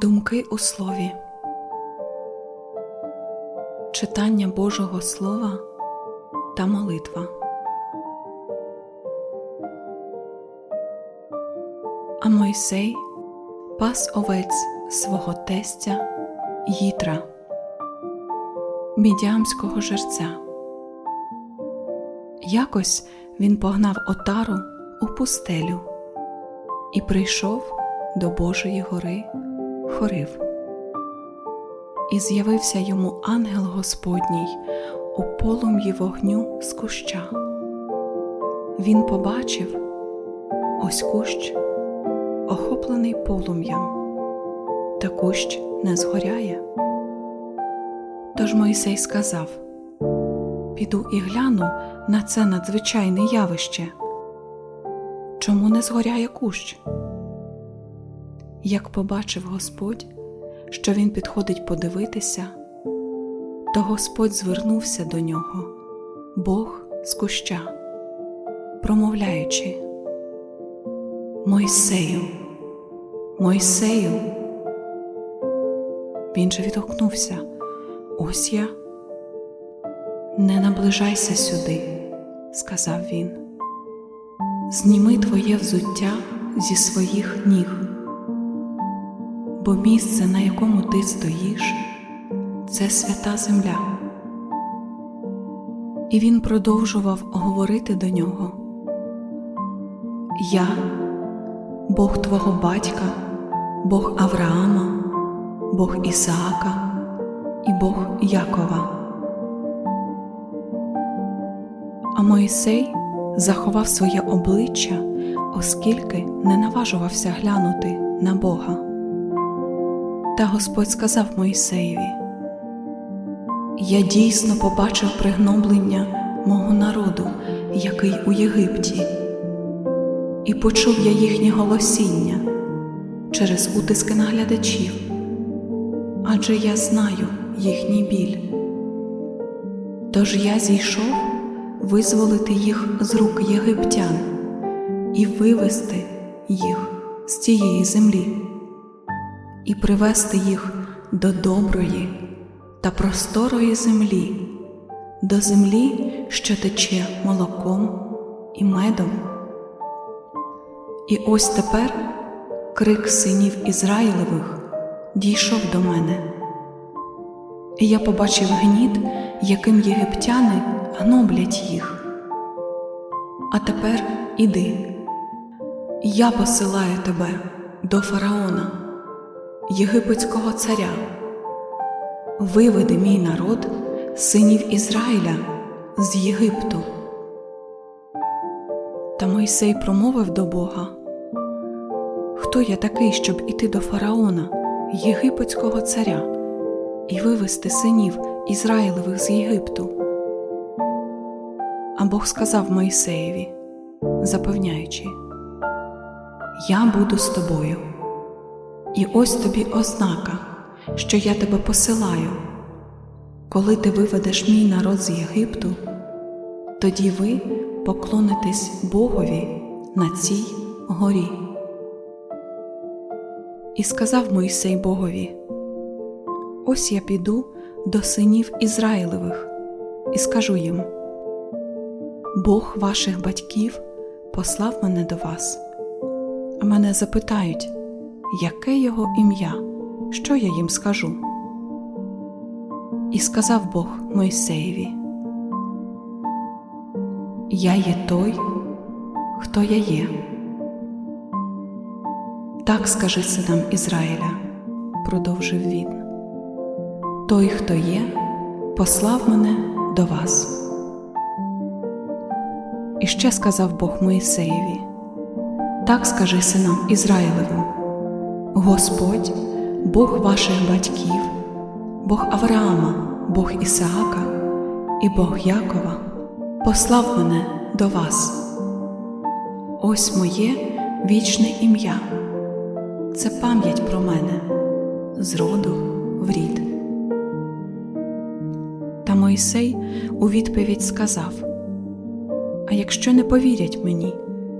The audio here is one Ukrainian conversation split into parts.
Думки у слові. Читання Божого Слова та молитва. А Мойсей пас овець свого тестя Їтра, мідіамського жерця. Якось він погнав отару у пустелю і прийшов до Божої гори Хорив. І з'явився йому ангел Господній у полум'ї вогню з куща. Він побачив ось кущ, охоплений полум'ям, та кущ не згоряє. Тож Мойсей сказав: Піду і гляну на це надзвичайне явище. Чому не згоряє кущ? Як побачив Господь, що він підходить подивитися, то Господь звернувся до нього, Бог з куща, промовляючи: Мойсею, Мойсею. Він же відгукнувся: Ось я. Не наближайся сюди, сказав він. Зніми твоє взуття зі своїх ніг бо місце, на якому ти стоїш, це свята земля. І він продовжував говорити до нього: Я, Бог твого батька, Бог Авраама, Бог Ісаака і Бог Якова. А Моїсей заховав своє обличчя, оскільки не наважувався глянути на Бога. Та Господь сказав Моїсеєві: Я дійсно побачив пригноблення мого народу, який у Єгипті, і почув я їхнє голосіння через утиски наглядачів, адже я знаю їхній біль. Тож я зійшов визволити їх з рук єгиптян і вивести їх з тієї землі і привести їх до доброї та просторої землі, до землі, що тече молоком і медом. І ось тепер крик синів Ізраїлевих дійшов до мене, і я побачив гніт, яким єгиптяни гноблять їх. А тепер іди, я посилаю тебе до фараона єгипетського царя, виведи мій народ, синів Ізраїля, з Єгипту. Та Мойсей промовив до Бога: Хто я такий, щоб іти до фараона, єгипетського царя, і вивести синів Ізраїлевих з Єгипту? А Бог сказав Мойсеєві, запевняючи: Я буду з тобою. І ось тобі ознака, що я тебе посилаю. Коли ти виведеш мій народ з Єгипту, тоді ви поклонитесь Богові на цій горі. І сказав Мойсей Богові: Ось я піду до синів Ізраїлевих і скажу їм: Бог ваших батьків послав мене до вас, а мене запитають яке його ім'я, що я їм скажу? І сказав Бог Мойсеєві: Я є той, хто я є. Так скажи синам Ізраїля, продовжив він. Той, хто є, послав мене до вас. І ще сказав Бог Моїсеєві: Так скажи синам Ізраїлевим. Господь, Бог ваших батьків, Бог Авраама, Бог Ісаака і Бог Якова, послав мене до вас. Ось моє вічне ім'я, це пам'ять про мене з роду в рід. Та Мойсей у відповідь сказав: А якщо не повірять мені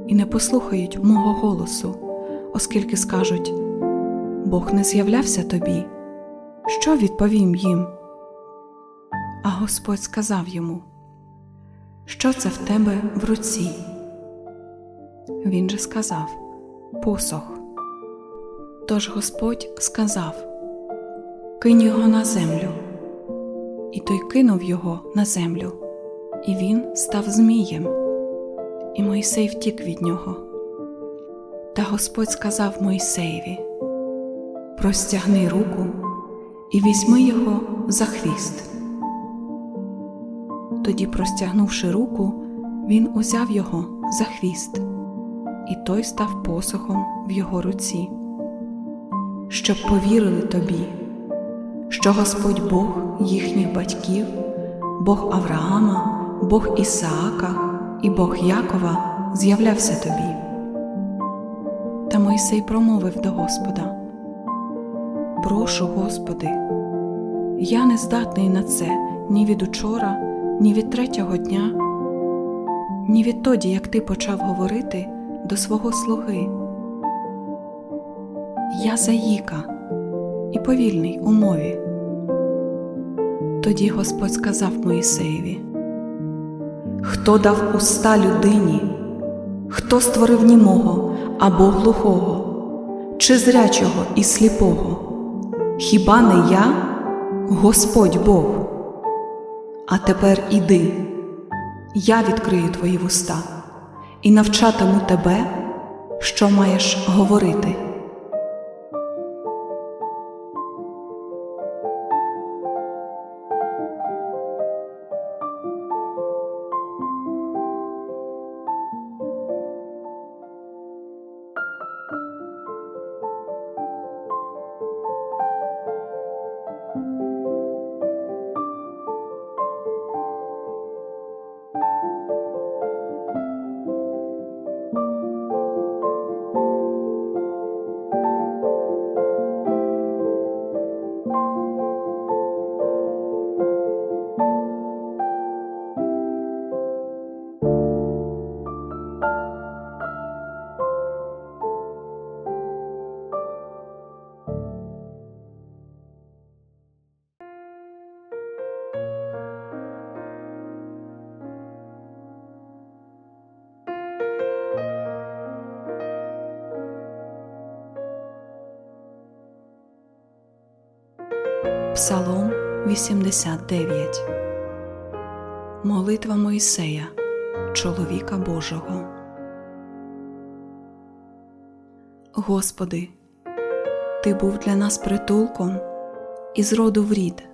і не послухають мого голосу, оскільки скажуть, Бог не з'являвся тобі? Що відповім їм? А Господь сказав йому, Що це в тебе в руці? Він же сказав Посох. Тож Господь сказав Кинь його на землю. І той кинув його на землю, і він став змієм, і Мойсей втік від нього. Та Господь сказав Мойсеєві Простягни руку і візьми його за хвіст. Тоді, простягнувши руку, він узяв його за хвіст, і той став посохом в його руці, щоб повірили тобі, що Господь Бог їхніх батьків, Бог Авраама, Бог Ісаака і Бог Якова з'являвся тобі. Та Мойсей промовив до Господа: Прошу, Господи, я не здатний на це ні від учора, ні від третього дня, ні відтоді, як ти почав говорити до свого слуги. Я заїка і повільний у мові. Тоді Господь сказав Моїсеєві: Хто дав уста людині, хто створив німого або глухого, чи зрячого і сліпого? Хіба не я, Господь Бог? А тепер іди, я відкрию твої вуста і навчатиму тебе, що маєш говорити. you. Псалом 89 Молитва Моїсея, чоловіка Божого. Господи, Ти був для нас притулком із роду в рід.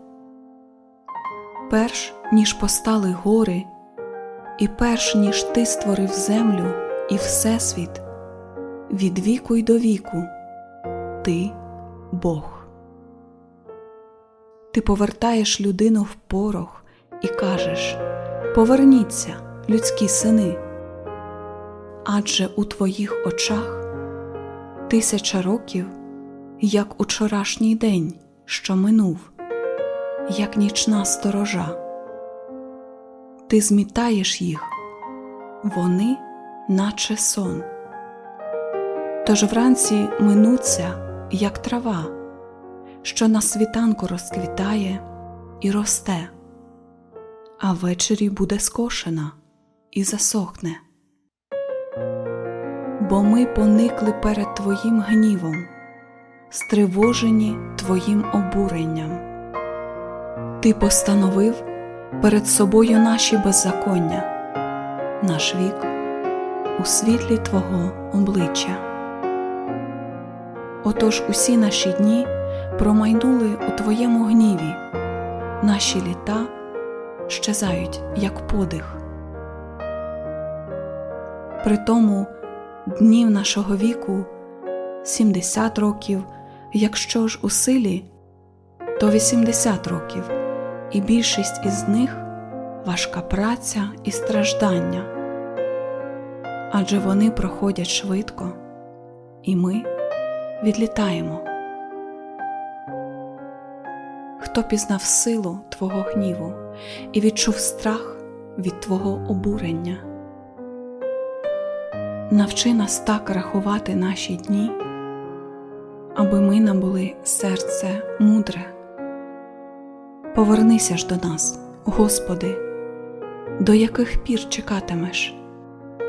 Перш ніж постали гори, і перш ніж Ти створив землю і Всесвіт, від віку й до віку, Ти Бог. Ти повертаєш людину в порох і кажеш Поверніться, людські сини, адже у твоїх очах тисяча років, як учорашній день, що минув, як нічна сторожа. Ти змітаєш їх, вони, наче сон. Тож вранці минуться, як трава що на світанку розквітає і росте, а ввечері буде скошена і засохне. Бо ми поникли перед Твоїм гнівом, стривожені Твоїм обуренням. Ти постановив перед собою наші беззаконня, наш вік у світлі Твого обличчя. Отож усі наші дні промайнули у Твоєму гніві, наші літа щезають, як подих. Притому днів нашого віку 70 років, якщо ж у силі, то 80 років, і більшість із них важка праця і страждання, адже вони проходять швидко, і ми відлітаємо. Хто пізнав силу Твого гніву і відчув страх від Твого обурення. Навчи нас так рахувати наші дні, аби ми набули серце мудре. Повернися ж до нас, Господи, до яких пір чекатимеш,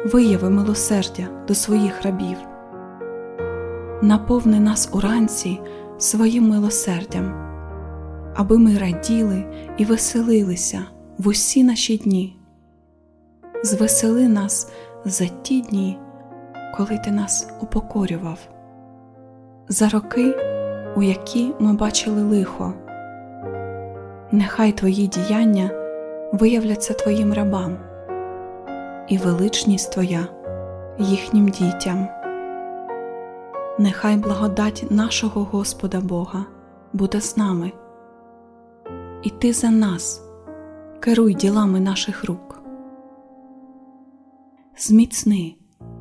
вияви милосердя до своїх рабів, наповни нас уранці своїм милосердям, аби ми раділи і веселилися в усі наші дні. Звесели нас за ті дні, коли ти нас упокорював, за роки, у які ми бачили лихо. Нехай твої діяння виявляться твоїм рабам, і величність твоя їхнім дітям. Нехай благодать нашого Господа Бога буде з нами, і ти за нас керуй ділами наших рук. Зміцни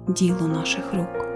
діло наших рук.